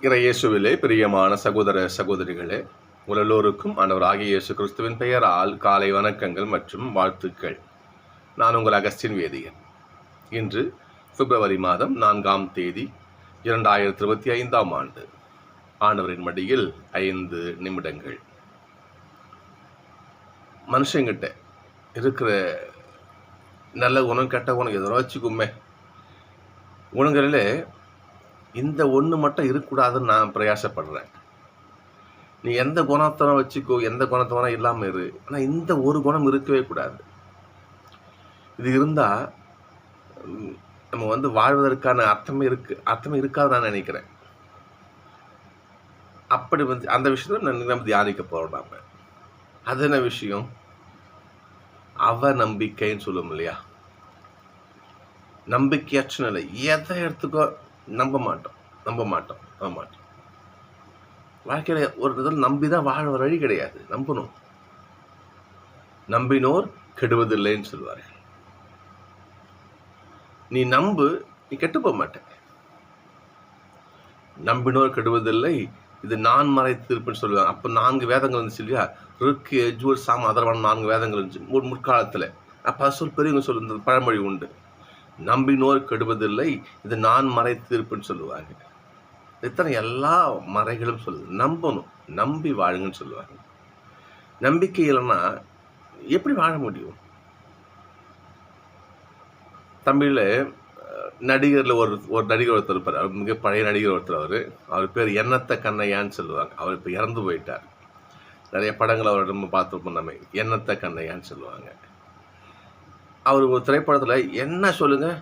இறையேசுவிலே பிரியமான சகோதர சகோதரிகளே உலலோருக்கும் ஆண்டவராகிய இயேசு கிறிஸ்துவின் பெயரால் காலை வணக்கங்கள் மற்றும் வாழ்த்துக்கள். நான் உங்கள் அகஸ்டின் வேதியன். இன்று பிப்ரவரி மாதம் நான்காம் தேதி இரண்டாயிரத்தி இருபத்தி ஐந்தாம் ஆண்டு. ஆண்டவரின் மடியில் ஐந்து நிமிடங்கள். மனுஷங்கிட்ட இருக்கிற நல்ல குணம் கெட்ட குணம் எதோ வச்சுக்குமே. குணங்களில் இந்த ஒன்று மட்டும் இருக்கக்கூடாதுன்னு நான் பிரயாசப்படுறேன். நீ எந்த குணத்தை வச்சுக்கோ எந்த குணத்தை இல்லாமல் இரு. ஆனால் இந்த ஒரு குணம் இருக்கவே கூடாது. இது இருந்தால் நம்ம வந்து வாழ்வதற்கான அர்த்தமே இருக்கு அர்த்தமே இருக்காது நான் நினைக்கிறேன். அப்படி வந்து அந்த விஷயத்தை நான் நம்ம தியானிக்க போகிறோம் நாம். அது என்ன விஷயம்? அவ நம்பிக்கைன்னு சொல்லுவோம் இல்லையா? நம்பிக்கையற்ற நிலை. எதை எடுத்துக்கோ நம்ப மாட்டோம். நம்ப மாட்டோம். நம்ப மாட்டோம். வாழ்க்கையில் ஒரு இதில் நம்பி தான் வாழ வழி கிடையாது. நம்பணும். நம்பினோர் கெடுவதில்லைன்னு சொல்வார்கள். நீ நம்பு நீ கெட்டு போக மாட்ட. நம்பினோர் கெடுவதில்லை. இது நான் மறைத்திருப்புன்னு சொல்லுவாங்க. அப்போ நான்கு வேதங்கள் இருந்துச்சு இல்லையா? ருக்கு எஜூர் சாம் அதரவான நான்கு வேதங்கள் இருந்துச்சு. முன் முற்காலத்தில். அப்போ சொல் பெரியவங்க சொல்லு பழமொழி உண்டு. நம்பினோர் கெடுவதில்லை. இது நான் மறைத்திருப்பேன்னு சொல்லுவாங்க. இத்தனை எல்லா மறைகளும் சொல்லுது. நம்பணும். நம்பி வாழுங்கன்னு சொல்லுவாங்க. நம்பிக்கை இல்லைன்னா எப்படி வாழ முடியும்? தமிழில் நடிகரில் ஒரு ஒரு நடிகர் ஒருத்தர் இருப்பார். அவர் மிக பழைய நடிகர் ஒருத்தர் அவர். அவர் பேர் எண்ணத்த கண்ணையான்னு சொல்லுவாங்க. அவர் இப்போ இறந்து போயிட்டார். நிறைய படங்கள் அவர் நம்ம பார்த்துருப்போம் நம்ம. எண்ணத்த கண்ணையான்னு சொல்லுவாங்க. அவர் ஒரு திரைப்படத்தில் என்ன சொல்லுங்கள்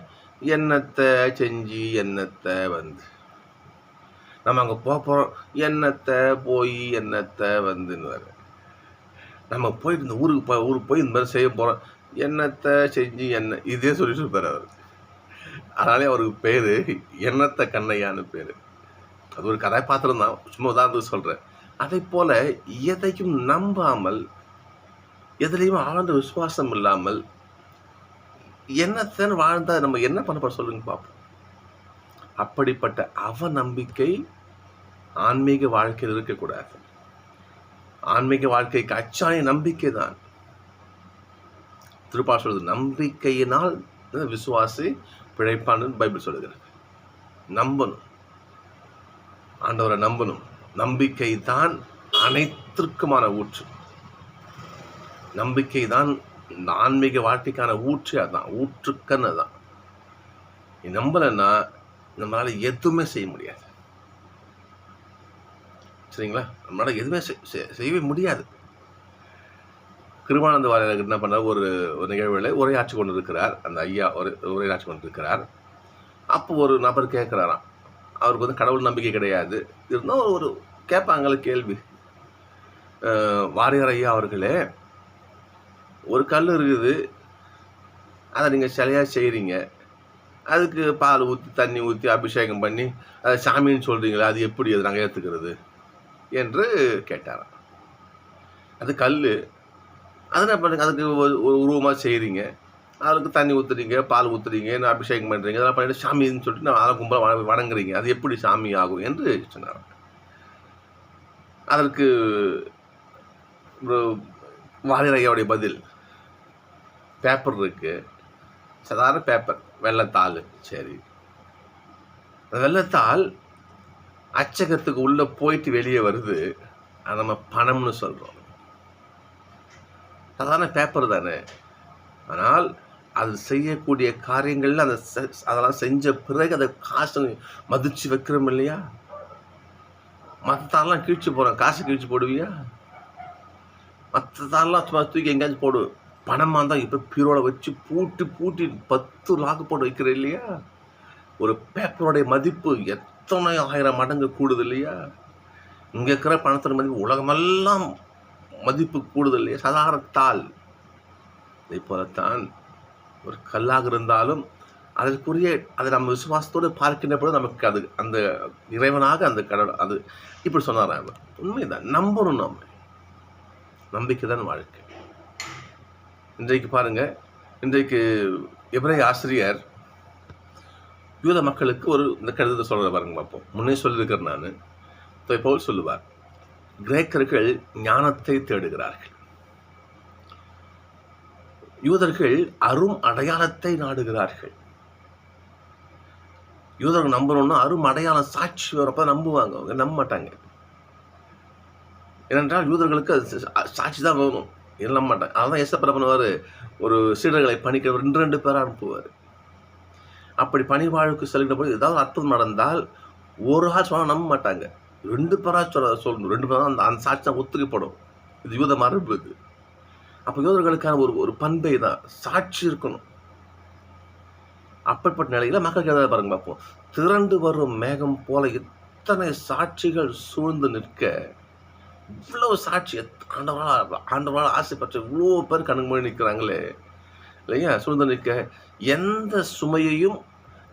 என்னத்தை செஞ்சு என்னத்தை வந்து. நம்ம அங்கே போக போகிறோம் என்னத்தை போய் என்னத்தை வந்துன்னு நம்ம போயிட்டு இந்த ஊருக்கு போ ஊருக்கு போய் இந்த மாதிரி செய்ய போகிறோம் என்னத்தை செஞ்சு என்ன? இதே சொல்லிட்டு இருப்பார் அவர். அதனாலே அவருக்கு பேர் என்னத்தை கண்ணையான்னு பேர். அது ஒரு கதாபாத்திரம் தான். சும்மா உதாரணத்துக்கு சொல்கிறேன் அதே போல் எதையும் நம்பாமல் எதுலேயும் ஆழ்ந்த விசுவாசம் இல்லாமல் என்னத்தன் வாழ்ந்தால் நம்ம என்ன பண்ண போற சொல்லுங்க பார்ப்போம் அப்படிப்பட்ட அவ நம்பிக்கை ஆன்மீக வாழ்க்கையில் இருக்கக்கூடாது. ஆன்மீக வாழ்க்கைக்கு அச்சாய நம்பிக்கை தான். திருப்பா சொல்றது நம்பிக்கையினால் விசுவாசி பிழைப்பான்னு பைபிள் சொல்லுகிறது. நம்பணும். ஆண்டவரை நம்பணும். நம்பிக்கை தான் அனைத்திற்குமான ஊற்று. நம்பிக்கை தான் இந்த ஆன்மீக வாழ்க்கைக்கான ஊற்று அதுதான் ஊற்றுக்கன்னு தான் நீ நம்பலைன்னா நம்மளால எதுவுமே செய்ய முடியாது. சரிங்களா? நம்மளால் எதுவுமே செய்யவே முடியாது. கிருமானந்த வாரியர் என்ன பண்ணார்? ஒரு ஒரு நிகழ்வில் உரையாற்றி கொண்டு இருக்கிறார் அந்த ஐயா ஒரு உரையாற்றி கொண்டு இருக்கிறார் அப்போ ஒரு நபர் கேட்குறாராம். அவருக்கு வந்து கடவுள் நம்பிக்கை கிடையாது. இருந்தால் ஒரு கேட்பாங்கள கேள்வி. வாரியார் ஐயா அவர்களே ஒரு கல் இருக்குது. அதை நீங்கள் சிலையாக செய்கிறீங்க அதுக்கு பால் ஊற்றி தண்ணி ஊற்றி அபிஷேகம் பண்ணி அதை சாமின்னு சொல்கிறீங்களா அது எப்படி அது நாங்கள் ஏற்றுக்கிறது என்று கேட்டாராம். அது கல். அதை பண்ணுங்க அதுக்கு ஒரு உருவமாக செய்கிறீங்க அதுக்கு தண்ணி ஊற்றுறீங்க பால் ஊற்றுறீங்க அபிஷேகம் பண்ணுறீங்க அதெல்லாம் பண்ணிட்டு சாமின்னு சொல்லிட்டு நான் அதை கும்பலாக வணங்குறீங்க. அது எப்படி சாமி ஆகும் என்று சொன்னார் அதற்கு வாலிரையாவுடைய பதில். பேப்பர் இருக்குது சாதாரண பேப்பர் வெள்ளத்தாள். சரி. வெள்ளத்தாள் அச்சகத்துக்கு உள்ளே போயிட்டு வெளியே வருது. அதை நம்ம பணம்னு சொல்கிறோம் சாதாரண பேப்பர் தானே. ஆனால் அது செய்யக்கூடிய காரியங்கள்ல அதை அதெல்லாம் செஞ்ச பிறகு அதை காசு மதிச்சு வைக்கிறோம் இல்லையா? மற்றத்தாரெல்லாம் கீழ்ச்சி போகிறோம் காசு கீழ்ச்சி போடுவியா? மற்றதாரெல்லாம் சும்மா தூக்கி எங்கேயாச்சும் போடுவேன் பணமாக இருந்தால் இப்போ பீரோவில் வச்சு பூட்டி பூட்டி பத்து லாக் போட்டு வைக்கிற இல்லையா? ஒரு பேப்பருடைய மதிப்பு எத்தனை ஆயிரம் மடங்கு கூடுது இல்லையா? இங்கே இருக்கிற பணத்தோட மதிப்பு உலகமெல்லாம் மதிப்பு கூடுதல் இல்லையா? சாதாரண தாள் இதை போலத்தான் ஒரு கல்லாக இருந்தாலும் அதற்குரிய அதை நம்ம விசுவாசத்தோடு பார்க்கின்ற பொழுது நமக்கு அது அந்த இறைவனாக அந்த கடவுள் அது இப்படி சொன்னார் அவர். உண்மைதான். நம்பணும் நம்ம நம்பிக்கை தான் வாழ்க்கை. இன்றைக்கு பாருங்க. இன்றைக்கு எவரை ஆசிரியர் யூத மக்களுக்கு ஒரு இந்த கடிதத்தை சொல்கிற பாருங்க பார்ப்போம் முன்னே சொல்லியிருக்கிறேன் நான். இப்போ பவுல் சொல்லுவார் கிரேக்கர்கள் ஞானத்தை தேடுகிறார்கள். யூதர்கள் அரும் அடையாளத்தை நாடுகிறார்கள். யூதர்கள் நம்பணும்னா அரும் அடையாளம் சாட்சி வரப்ப நம்புவாங்க. அவங்க நம்ப மாட்டாங்க ஏனென்றால் யூதர்களுக்கு அது சாட்சி தான் வேணும். இல்லை நம்ப மாட்டாங்க அதான் ஏசப்பட பண்ணுவார்? ஒரு சீடர்களை பணிக்க ரெண்டு ரெண்டு பேராக அனுப்புவார். அப்படி பணி வாழ்வுக்கு செல்கிற போது ஏதாவது அற்புதம் நடந்தால் ஒரு ஆள் சொன்னால் நம்ப மாட்டாங்க. ரெண்டு பேராக சொல்ல சொல்லணும். ரெண்டு பேரும் அந்த அந்த சாட்சி தான் ஒத்துக்கப்படும். இது யூத மரபு இது. அப்போ யூதர்களுக்கான ஒரு ஒரு பண்பை தான் சாட்சி இருக்கணும். அப்படிப்பட்ட நிலையில மக்களுக்கு எதாவது பாருங்க பார்ப்போம். திரண்டு வரும் மேகம் போல இத்தனை சாட்சிகள் சூழ்ந்து நிற்க இவ்வளோ சாட்சி எத்- ஆண்டவரால் ஆசைப்பட்ட இவ்வளோ பேர் கண்ணுக்கு மொழி நிற்கிறாங்களே இல்லையா? சூழ்ந்து நிற்க எந்த சுமையையும்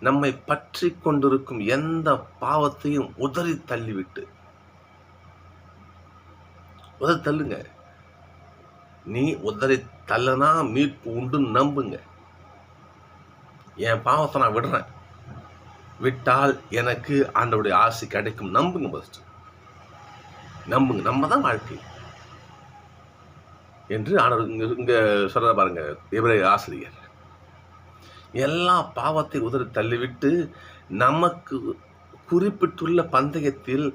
நம்மை பற்றி கொண்டிருக்கும் எந்த பாவத்தையும் உதறி தள்ளிவிட்டு. உதறி தள்ளுங்க. நீ உதறி தள்ளனா மீட்பு உண்டு நம்புங்க. என் பாவத்தை நான் விடுறேன். விட்டால் எனக்கு ஆண்டவுடைய ஆசை கிடைக்கும். நம்புங்க ஃபஸ்ட்டு நம்புங்க நம்ம தான் வாழ்க்கை. என்று ஆண்டவர் இங்கே இங்கே சொல்ற பாருங்க எபிரேய ஆசிரியர். எல்லா பாவத்தை உதறி தள்ளிவிட்டு நமக்கு குறிப்பிட்டுள்ள பந்தயத்தில்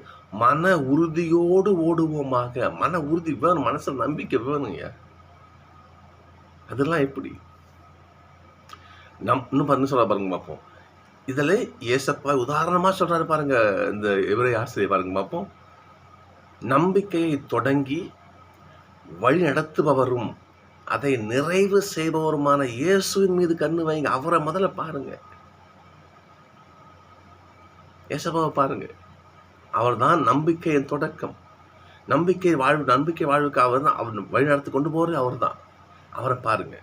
மன உறுதியோடு ஓடுவோமாக மன உறுதி வேணும் மனசில் நம்பிக்கை வேணுங்க அதெல்லாம் எப்படி? நம் இன்னும் பண்ணு சொல்ல பாருங்க பார்ப்போம். இதில் ஏசப்பா உதாரணமாக சொல்கிறாரு பாருங்க இந்த இவரை ஆசிரியர் பாருங்க பார்ப்போம். நம்பிக்கையை தொடங்கி வழி நடத்துபவரும் அதை நிறைவு செய்பவருமான இயேசுவின் மீது கண்ணு வைங்க. அவரை முதல்ல பாருங்க. இயேசபாவை பாருங்க. அவர்தான் நம்பிக்கையின் தொடக்கம். நம்பிக்கை வாழ்வு நம்பிக்கை வாழ்வுக்கு அவர் தான் அவர் வழி நடத்தி கொண்டு போறது அவர் தான் அவரை பாருங்க.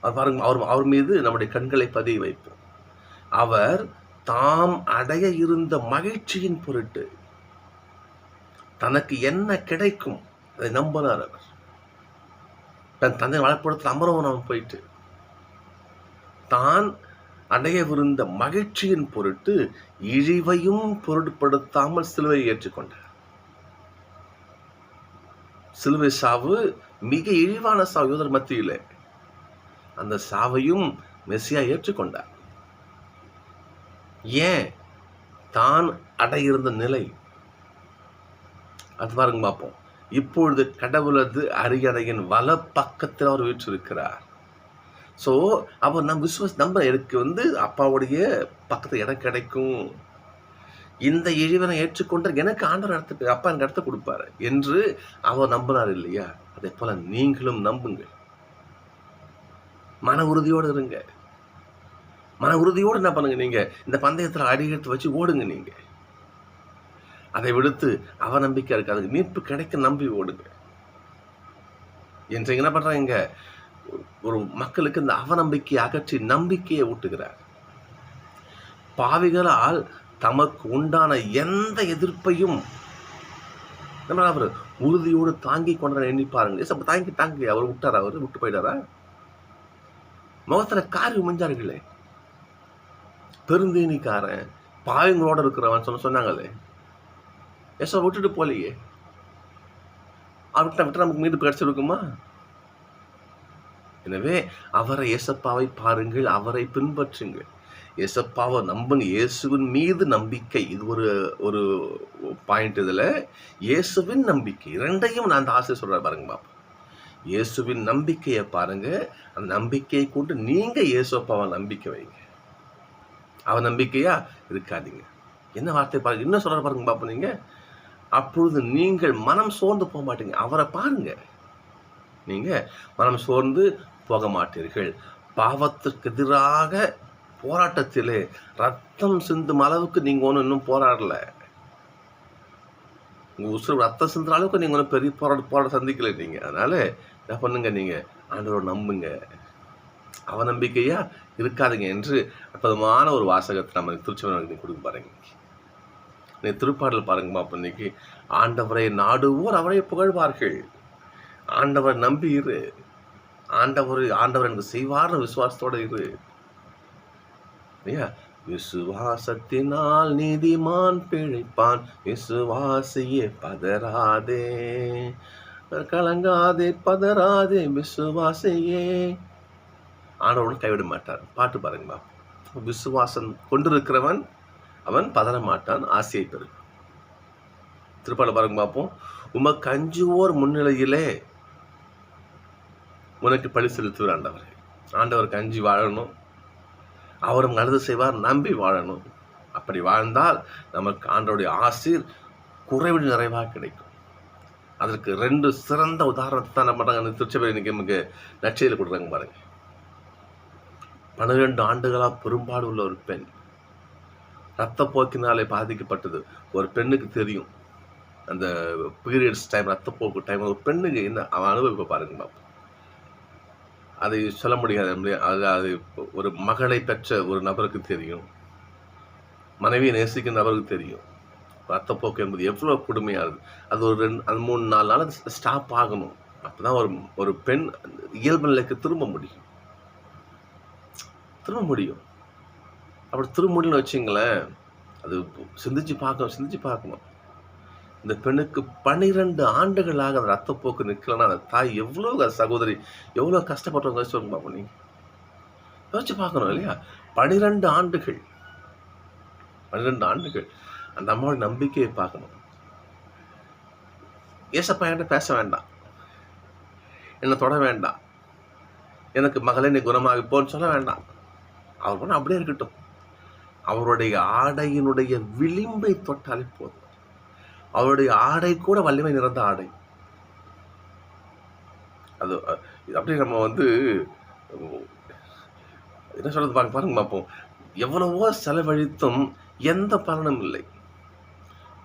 அவர் பாருங்க அவர் அவர் மீது நம்முடைய கண்களை பதிய வைப்போம். அவர் தாம் அடைய இருந்த மகிழ்ச்சியின் பொருட்டு தனக்கு என்ன கிடைக்கும் அதை நம்பினார் அவர். தன் தந்தை வளப்படுத்த அமரவனம் போயிட்டு தான் அடையவிருந்த மகிழ்ச்சியின் பொருட்டு இழிவையும் பொருட்படுத்தாமல் சிலுவையை ஏற்றுக்கொண்டார். சிலுவை சாவு மிக இழிவான சாவு யூதர் மத்தியில். அந்த சாவையும் மெஸ்ஸியா ஏற்றுக்கொண்டார். ஏன்? தான் அடையிருந்த நிலை அது பாருங்க பார்ப்போம். இப்பொழுது கடவுளது அரியணையின் வல பக்கத்தில் அவர் வீற்றிருக்கிறார். ஸோ அவர் நம் விஸ்வஸ் நம்ம எனக்கு வந்து அப்பாவுடைய பக்கத்தில் இடம் கிடைக்கும். இந்த இழிவனை ஏற்றுக்கொண்டு எனக்கு ஆண்டவர் இடத்து அப்பா எனக்கு இடத்த கொடுப்பாரு என்று அவர் நம்பினார் இல்லையா? அதே போல நீங்களும் நம்புங்க மன உறுதியோடு இருங்க. மன உறுதியோடு என்ன பண்ணுங்க நீங்கள் இந்த பந்தயத்தில் அடியெடுத்து வச்சு ஓடுங்க நீங்கள் அதை விடுத்து அவநம்பிக்கை இருக்காது. மீட்பு கிடைக்க நம்பி ஓடுங்க. என்று என்ன பண்ணுறாங்க ஒரு மக்களுக்கு இந்த அவநம்பிக்கையை அகற்றி நம்பிக்கையை ஊட்டுகிறார். பாவிகளால் தமக்கு உண்டான எந்த எதிர்ப்பையும் நம்ம அவர் உறுதியோடு தாங்கி கொண்ட எண்ணி பாருங்க ஏசப்பா தாங்கி தாங்கி. அவர் விட்டாரா அவர்? விட்டு போயிட்டாரா? முகத்துல காரி உமிஞ்சார்களே பெருந்தீனிக்காரன் பாவங்களோட இருக்கிறவன் சொன்ன சொன்னாங்களே. ஏசப்பா விட்டுட்டு போகலையே. அவர்கிட்ட விட்டு நமக்கு மீது கிடச்சிருக்குமா எனவே அவரை ஏசப்பாவை பாருங்கள் அவரை பின்பற்றுங்கள். ஏசப்பாவை நம்புங்க இயேசுவின் மீது நம்பிக்கை. இது ஒரு ஒரு பாயிண்ட் இதில். இயேசுவின் நம்பிக்கை. இரண்டையும் நான் அந்த ஆசை சொல்கிறேன் பாருங்க பாப்பா இயேசுவின் நம்பிக்கையை பாருங்க. அந்த நம்பிக்கையை கொண்டு நீங்கள் இயேசப்பாவை நம்பிக்கை வைங்க. அவன் நம்பிக்கையா? இருக்காதீங்க. என்ன வார்த்தை பாருங்க. என்ன சொல்கிற பாருங்க பாப்பா நீங்கள் அப்பொழுது நீங்கள் மனம் சோர்ந்து போக மாட்டீங்க. அவரை பாருங்க. நீங்கள் மனம் சோர்ந்து போக மாட்டீர்கள். பாவத்திற்கு எதிராக போராட்டத்தில் ரத்தம் சிந்தும் அளவுக்கு நீங்கள் ஒன்றும் இன்னும் போராடல. உங்கள் உசுறு ரத்தம் சிந்துற அளவுக்கு நீங்கள் ஒன்றும் பெரிய போராட்ட போராட்ட சந்திக்கல நீங்கள் அதனால் என்ன பண்ணுங்க நீங்கள் ஆண்டவரை நம்புங்க. அவ நம்பிக்கையா இருக்காதுங்க என்று அற்புதமான ஒரு வாசகத்தை நம்ம திருச்சி கொடுக்க பாருங்க. நீ திருப்பாடல் பாருங்கம்மா அப்போ இன்னைக்கு. ஆண்டவரை நாடுவோர் அவரை புகழ்வார்கள். ஆண்டவர் நம்பி இரு. ஆண்டவர் ஆண்டவர் எனக்கு செய்வார்னு விசுவாசத்தோட இரு. இல்லையா? விசுவாசத்தினால் நீதிமான் பிழைப்பான் விசுவாசியே பதறாதே. கலங்காதே பதறாதே விசுவாசியே. ஆண்டவன் கைவிட மாட்டார். பாட்டு பாருங்கம்மா விசுவாசம் கொண்டிருக்கிறவன் அவன் பதற மாட்டான் ஆசையை பெறும். திருப்பாட பாருங்க பார்ப்போம். உமக்கு அஞ்சுவோர் முன்னிலையிலே உனக்கு பழி செலுத்துவார் ஆண்டவர். ஆண்டவருக்கு அஞ்சு வாழணும். அவரும் நல்லது செய்வார் நம்பி வாழணும். அப்படி வாழ்ந்தால் நமக்கு ஆண்டவருடைய ஆசீர் குறைவில் நிறைவாக கிடைக்கும். அதற்கு ரெண்டு சிறந்த உதாரணத்தை தான் நம்ம அந்த திருச்சபை இன்னைக்கு நமக்கு நச்சையில் கொடுக்குறாங்க பாருங்க. பன்னிரெண்டு ஆண்டுகளாக பெரும்பாடு உள்ள ஒரு பெண் ரத்தப்போக்கினாலே பாதிக்கப்பட்டது. ஒரு பெண்ணுக்கு தெரியும். அந்த பீரியட்ஸ் டைம் ரத்தப்போக்கு டைம் ஒரு பெண்ணுக்கு என்ன அவன் அனுபவிப்பை பாருங்க அதை சொல்ல முடியாது அது அது ஒரு மகளை பெற்ற ஒரு நபருக்கு தெரியும். மனைவியை நேசிக்கும் நபருக்கு தெரியும். ரத்தப்போக்கு என்பது எவ்வளோ கொடுமையானது அது ஒரு ரெண்டு அது மூணு நாலு நாள் ஸ்டாப் ஆகணும். அப்போ தான் ஒரு ஒரு பெண் இயல்பு நிலைக்கு திரும்ப முடியும். திரும்ப முடியும். அப்படி திரும்ப முடியும்னு வச்சிங்களேன் அது சிந்திச்சு பார்க்கணும் சிந்திச்சு பார்க்கணும். இந்த பெண்ணுக்கு பன்னிரெண்டு ஆண்டுகளாக அந்த ரத்தப்போக்கு நிற்கலன்னா அந்த தாய் எவ்வளோ சகோதரி எவ்வளோ கஷ்டப்பட்டவங்க யோசிச்சு பார்ப்போம் நீங்கள் யோசிச்சு பார்க்கணும் இல்லையா? பன்னிரெண்டு ஆண்டுகள். பன்னிரெண்டு ஆண்டுகள். அந்த அம்மாவோட நம்பிக்கையை பார்க்கணும். ஏசப்பா என்கிட்ட பேச வேண்டாம். என்னை தொட வேண்டாம். எனக்கு மகளே நீ குணமாகி போன்னு சொல்ல வேண்டாம். அவர் பண்ண அப்படியே இருக்கட்டும். அவருடைய ஆடையினுடைய விளிம்பை தொட்டாலே போதும். அவருடைய ஆடை கூட வலிமை நிறந்த ஆடை. அது அப்படியே நம்ம வந்து என்ன சொல்றது பாருங்க பாருங்க பார்ப்போம். எவ்வளவோ செலவழித்தும் எந்த பலனும் இல்லை.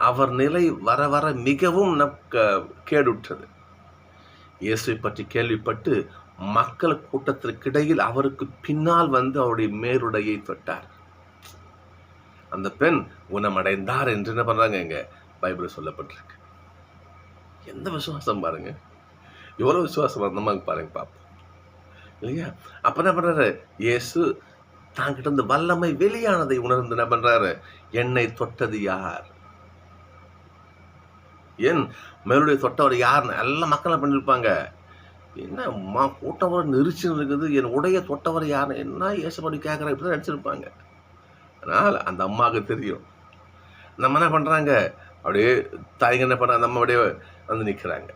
அவர் நிலை வர வர மிகவும் கேடுற்றது. இயேசுவை பற்றி கேள்விப்பட்டு மக்கள் கூட்டத்திற்கிடையில் அவருக்கு பின்னால் வந்து அவருடைய மேருடையை தொட்டார். அந்த பெண் குணமடைந்தார் என்று என்ன பண்ணுறாங்க இங்கே? பைபிள் சொல்லப்பட்டிருக்கு. எந்த விசுவாசம் பாருங்க. எவ்வளோ விசுவாசம் அந்த பாருங்க பார்ப்போம். இல்லையா? அப்போ என்ன பண்ணுறாரு இயேசு தாங்கிட்ட இருந்து வல்லமை வெளியானதை உணர்ந்து என்ன பண்ணுறாரு என்னை தொட்டது யார்? ஏன்? மேலுடைய தொட்டவர் யாருன்னு எல்லா மக்களும் பண்ணியிருப்பாங்க என்ன கூட்டவர் கூட்டம் நெரிச்சு இருக்குது. என் உடைய தொட்டவர் யாருன்னு என்ன ஏசப்படி கேட்குறேன் இப்படி நினச்சிருப்பாங்க. அதனால் அந்த அம்மாவுக்கு தெரியும். நம்ம என்ன பண்ணுறாங்க அப்படியே தாய்ங்க என்ன பண்ணுறாங்க நம்ம அப்படியே வந்து நிற்கிறாங்க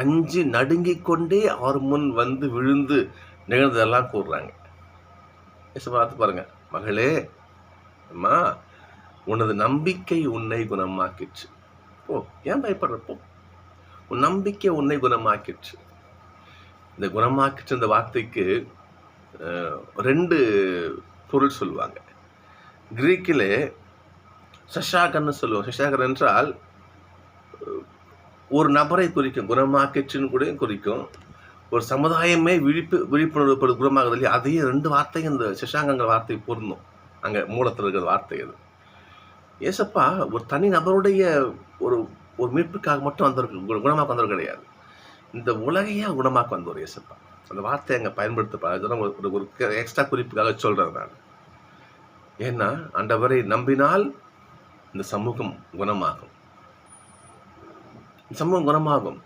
அஞ்சு நடுங்கிக் கொண்டே அவர் முன் வந்து விழுந்து நிகழ்ந்ததெல்லாம் கூறுறாங்க. பார்த்து பாருங்க. மகளே அம்மா உனது நம்பிக்கை உன்னை குணமாக்கிடுச்சு ஓ ஏன் பயப்படுறப்போ உன் நம்பிக்கை உன்னை குணமாக்கிடுச்சு இந்த குணமாக்கிச்சு இந்த வார்த்தைக்கு ரெண்டு பொருள் சொல்லுவாங்க. கிரீக்கிலே சஷாகன்னு சொல்லுவோம் சஷாகன் என்றால் ஒரு நபரை குறிக்கும் குணமாக்கிச்சுன்னு கூட குறிக்கும். ஒரு சமுதாயமே விழிப்பு விழிப்புணர்வு பெறு குணமாகுது இல்லையா? அதையும் ரெண்டு வார்த்தையும் இந்த சஷாங்கங்கிற வார்த்தை பொருந்தும். அங்கே மூலத்தில் இருக்கிற வார்த்தை அது ஏசப்பா ஒரு தனி நபருடைய ஒரு ஒரு மீட்புக்காக மட்டும் வந்தவர் கு- குணமாக்க வந்தவர் கிடையாது. இந்த உலகையே குணமாக்க வந்தவர் ஏசப்பா. அந்த வார்த்தையை அங்கே பயன்படுத்தப்படாது அதெல்லாம் ஒரு ஒரு- எக்ஸ்ட்ரா குறிப்புக்காக சொல்கிறேன் நான். ஏன்னா அண்டவரை நம்பினால் இந்த சமூகம் குணமாகும். இந்த சமூகம் குணமாகும்.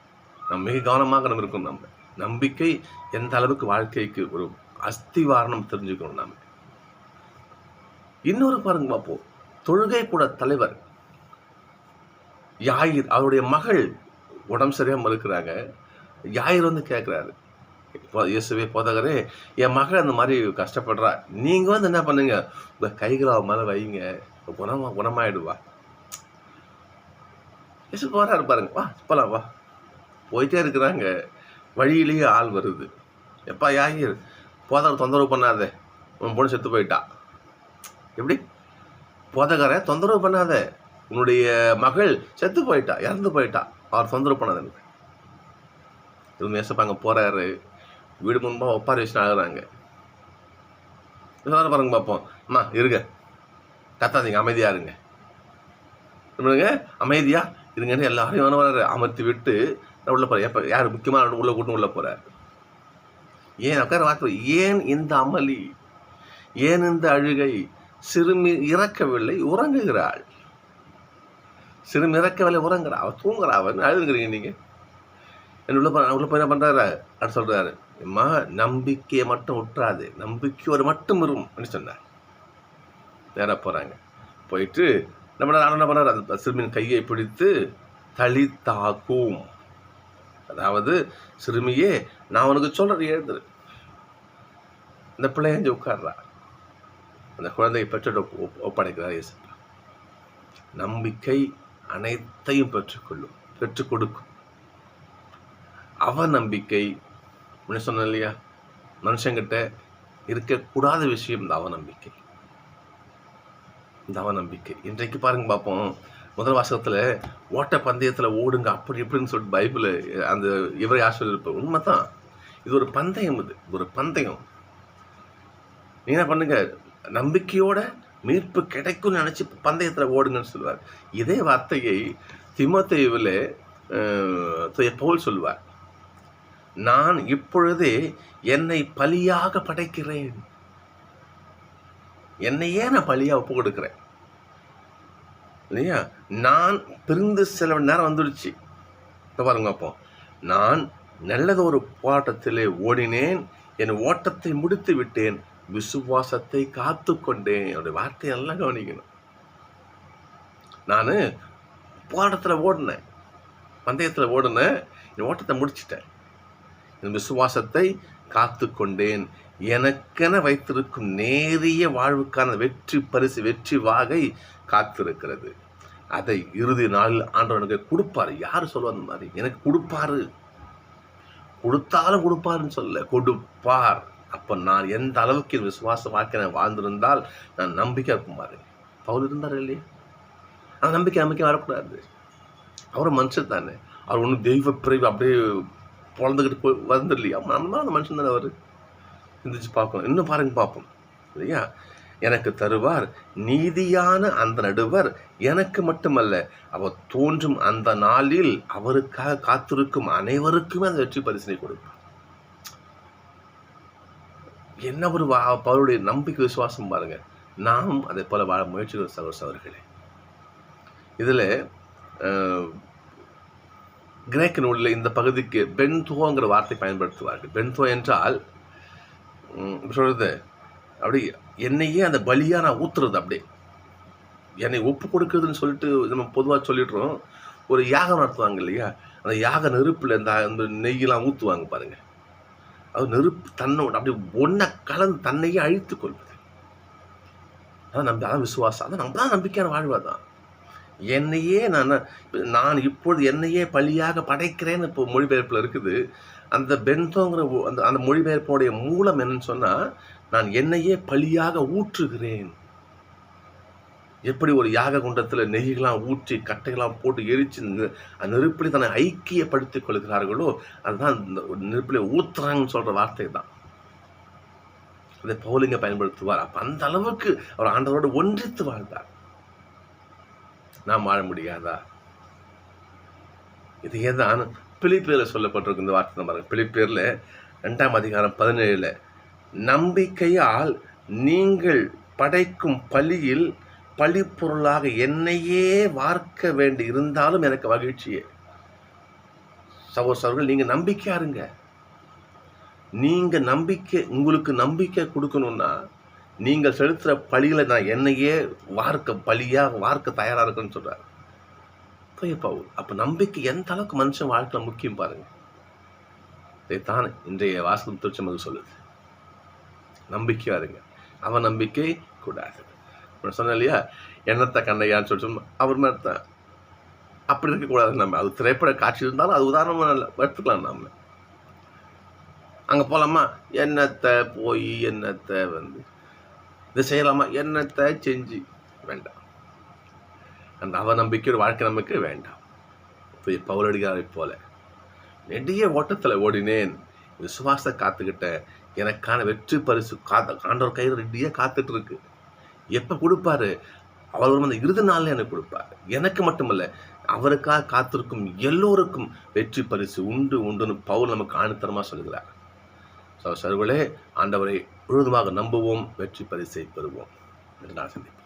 நம்ம மிக கவனமாக நம்ம இருக்கணும் நம்ம. நம்பிக்கை எந்த அளவுக்கு வாழ்க்கைக்கு ஒரு அஸ்திவாரணம் தெரிஞ்சுக்கணும் நாம் இன்னொரு பாருங்க பார்ப்போம் தொழுகை கூட தலைவர் யாயிர் அவருடைய மகள் உடம்பு சரியாமல் இருக்கிறாங்க. யாயிர் வந்து கேட்குறாரு இயேசுவே போதகரே. என் மகள் அந்த மாதிரி கஷ்டப்படுறா. நீங்க வந்து என்ன பண்ணுங்க? உங்க கைகளை அவன் மேலே வைங்க. குணமா குணமாயிடுவா. இயேசு போறாரு பாருங்க. வா போகலாம் வா. போயிட்டே இருக்கிறாங்க. வழியிலேயே ஆள் வருது. எப்பா யாகிர் போதகர் தொந்தரவு பண்ணாதே. உன் பொண்ணு செத்து போயிட்டா. எப்படி? போதகரை தொந்தரவு பண்ணாத. உன்னுடைய மகள் செத்து போயிட்டா இறந்து போயிட்டா. அவர் தொந்தரவு பண்ணாத. இது மேசப்பாங்க போறாரு. வீடு முன்பாக ஒப்பாரி வச்சுட்டு ஆகுறாங்க இதெல்லாம் பாருங்க பார்ப்போம். அம்மா இருங்க. கத்தாதீங்க அமைதியாக இருங்க. இருங்க அமைதியாக இருங்கன்னு எல்லாரையும் வேணும் அமர்த்தி விட்டு உள்ளே போற எப்போ யார் முக்கியமான உள்ள கூட்டம் உள்ளே போறாரு? ஏன் உட்கார வார்த்தை ஏன் இந்த அமளி? ஏன் இந்த அழுகை? சிறுமி இறக்கவில்லை உறங்குகிறாள். சிறுமி இறக்கவில்லை உறங்குறா அவள் தூங்குறா அவன் அழுதுங்கிறீங்க நீங்கள் என்ன உள்ள உள்ள போய் என்ன பண்ணுறாரு அப்படின்னு சொல்கிறாரு அம்மா நம்பிக்கையை மட்டும் விட்டுறாது நம்பிக்கையோடு மட்டும் வரும் அப்படின்னு சொன்னார். நேராக போறாங்க. போயிட்டு நம்ம என்ன பண்ணார் அந்த சிறுமியின் கையை பிடித்து தளித்தாக்கும் அதாவது சிறுமியே நான் உனக்கு சொல்றது எழுந்துரு. இந்த பிள்ளையஞ்சு உட்கார்றா. அந்த குழந்தையை பெற்றோட ஒப்படைக்கிறார் இயேசுப்பா. நம்பிக்கை அனைத்தையும் பெற்றுக்கொள்ளும் பெற்றுக் கொடுக்கும். அவ நம்பிக்கை அப்படின்னு சொன்னேன் இல்லையா? மனுஷங்கிட்ட இருக்கக்கூடாத விஷயம் இந்த அவநம்பிக்கை இந்த அவநம்பிக்கை இன்றைக்கு பாருங்க பார்ப்போம். முதல் வாசகத்தில் ஓட்ட பந்தயத்தில் ஓடுங்க அப்படி இப்படின்னு சொல்லிட்டு பைபிள் அந்த இவரை ஆசிரியர் உண்மை தான் இது ஒரு பந்தயம் இது. ஒரு பந்தயம். நீ என்ன பண்ணுங்க? நம்பிக்கையோட மீட்பு கிடைக்கும்னு நினச்சி பந்தயத்தில் ஓடுங்கன்னு சொல்லுவார். இதே வார்த்தையை திமோத்தேயுவில் பவுல் சொல்லுவார். நான் இப்பொழுதே என்னை பலியாக படைக்கிறேன். என்னையே நான் பலியாக ஒப்பு கொடுக்குறேன்? இல்லையா? நான் பிரிந்து சில மணி நேரம் வந்துடுச்சு. பாருங்க அப்போ. நான் நல்லதொரு போராட்டத்திலே ஓடினேன். என் ஓட்டத்தை முடித்து விட்டேன். விசுவாசத்தை காத்து கொண்டேன். என்னுடைய வார்த்தையெல்லாம் கவனிக்கணும். நான் போராட்டத்தில் ஓடினேன். பந்தயத்தில் ஓடினேன். என் ஓட்டத்தை முடிச்சிட்டேன். என் விசுவாசத்தை காத்து கொண்டேன் எனக்கென வைத்திருக்கும் நேரிய வாழ்வுக்கான வெற்றி பரிசு வெற்றி வாகை காத்திருக்கிறது. அதை இறுதி நாளில் ஆண்டவனுக்கு கொடுப்பாரு. யார் சொல்லுவா அந்த மாதிரி? எனக்கு கொடுப்பாரு. கொடுத்தாலும் கொடுப்பாருன்னு சொல்ல கொடுப்பார். அப்போ நான் எந்த அளவுக்கு என் விசுவாச வாழ்க்கை நான் வாழ்ந்திருந்தால் நான் நம்பிக்கை இருக்கும் அவர் பவுல் இருந்தார் இல்லையா? அந்த நம்பிக்கை நம்பிக்கை வரக்கூடாது. அவர் மனுஷன் தானே. அவர் ஒன்றும் தெய்வ பிரிவு அப்படியே பிறந்துக்கிட்டு போய் வந்துடலையா நம்ம அந்த மனுஷன் தானே அவர். சிந்திச்சு பார்க்கணும். இன்னும் பாருங்க பார்ப்போம். இல்லையா எனக்கு தருவார் நீதியான அந்த நடுவர். எனக்கு மட்டுமல்ல அவர் தோன்றும் அந்த நாளில் அவருக்காக காத்திருக்கும் அனைவருக்குமே அந்த வெற்றி பரிசனை கொடுப்பார். என்ன ஒரு வா- அவருடைய நம்பிக்கை விசுவாசம் பாருங்க. நாம் அதை போல வாழ முயற்சிகள் சகோதர அவர்களே இதில் கிரேக்க நூலில் இந்த பகுதிக்கு பென்தோங்கிற வார்த்தை பயன்படுத்துவார்கள். பென்தோ என்றால் சொல்கிறது அப்படி என்னையே அந்த பலியாக நான் ஊத்துறது அப்படியே. என்னை ஒப்பு கொடுக்குறதுன்னு சொல்லிட்டு நம்ம பொதுவாக சொல்லிடுறோம். ஒரு யாகம் நடத்துவாங்க இல்லையா? அந்த யாக நெருப்பில் இந்த அந்த நெய்யெல்லாம் ஊற்றுவாங்க பாருங்கள் அது நெருப்பு தன்னோட அப்படி ஒன்றை கலந்து தன்னையே அழித்து கொள்வது. அதான் நம்பி அதான் விசுவாசம். அதான் நம்ம தான் நம்பிக்கையான வாழ்வாதான் என்னையே நான் நான் இப்பொழுது என்னையே பலியாக படைக்கிறேன்னு இப்போ மொழிபெயர்ப்பில் இருக்குது. அந்த பென்தோங்கிற அந்த அந்த மொழிபெயர்ப்போடைய மூலம் என்னன்னு சொன்னால் நான் என்னையே பலியாக ஊற்றுகிறேன். எப்படி ஒரு யாக குண்டத்தில் நெய்யெல்லாம் ஊற்றி கட்டைகளாம் போட்டு எரிச்சு அந்த நெருப்பில் தன்னை ஐக்கியப்படுத்திக் கொள்கிறார்களோ அதுதான் இந்த நெருப்பில் ஊத்துறாங்கன்னு சொல்கிற வார்த்தை தான். அதை பவுலிங்க பயன்படுத்துவார். அப்போ அந்த அளவுக்கு அவர் ஆண்டவரோடு ஒன்றித்து வாழ்ந்தார். நாம் வாழ முடியாதா? இதையே தான் பிலிப்பேரில் சொல்லப்பட்டிருக்கு இந்த வார்த்தை தான் பாருங்க. பிலிப்பேரில் ரெண்டாம் அதிகாரம் பதினேழில் நம்பிக்கையால் நீங்கள் படைக்கும் பலியில் பழிப்பொருளாக என்னையே வார்க்க வேண்டி இருந்தாலும் எனக்கு மகிழ்ச்சியே. சகோசர்கள் நீங்கள் நம்பிக்கையாருங்க நீங்கள் நம்பிக்கை உங்களுக்கு நம்பிக்கை கொடுக்கணும்னா நீங்கள் செலுத்துகிற பழிகளை நான் என்னையே வார்க்க பழியாக வார்க்க தயாராக இருக்குன்னு சொல்கிறார் தூய பவுல் அப்போ நம்பிக்கை எந்த அளவுக்கு மனுஷன் வாழ்க்கையில் முக்கியம் பாருங்க. இதைத்தான் இன்றைய வாசகம் திருச்சமது சொல்லுது. நம்பிக்கையாக இருங்க. அவன் நம்பிக்கை கூடாது. சொன்ன சொன்னேன் இல்லையா? எண்ணத்தை கண்ணையான்னு சொல்லிட்டு அவர் மாதிரி தான். அப்படி இருக்கக்கூடாது நம்ம. அது திரைப்பட காட்சி இருந்தாலும் அது உதாரணமாக நல்ல எடுத்துக்கலாம் நம்ம அங்கே போகலாமா என்னத்தை போய் என்னத்தை வந்து இதை செய்யலாமா? என்னத்தை செஞ்சு? வேண்டாம். அந்த அவநம்பிக்கை ஒரு வாழ்க்கை நமக்கு வேண்டாம். இப்போ பவுலடிகாரை போல நெடிய ஓட்டத்தில் ஓடினேன். விசுவாச காத்துக்கிட்டேன். எனக்கான வெற்றி பரிசு காத்த ஆண்டவர் கையில் ரெடியாக காத்துட்டு இருக்கு எப்போ கொடுப்பாரு? அவர் அந்த இறுதி நாளில் எனக்கு கொடுப்பார். எனக்கு மட்டுமல்ல அவருக்காக காத்திருக்கும் எல்லோருக்கும் வெற்றி பரிசு உண்டு உண்டுன்னு பவுல் நமக்கு ஆணித்தரமாக சொல்லுகிறார். ஸோ சர்வர்களே ஆண்டவரை முழுவதுமாக நம்புவோம் வெற்றி பரிசை பெறுவோம் என்று நான் சந்திப்பேன்.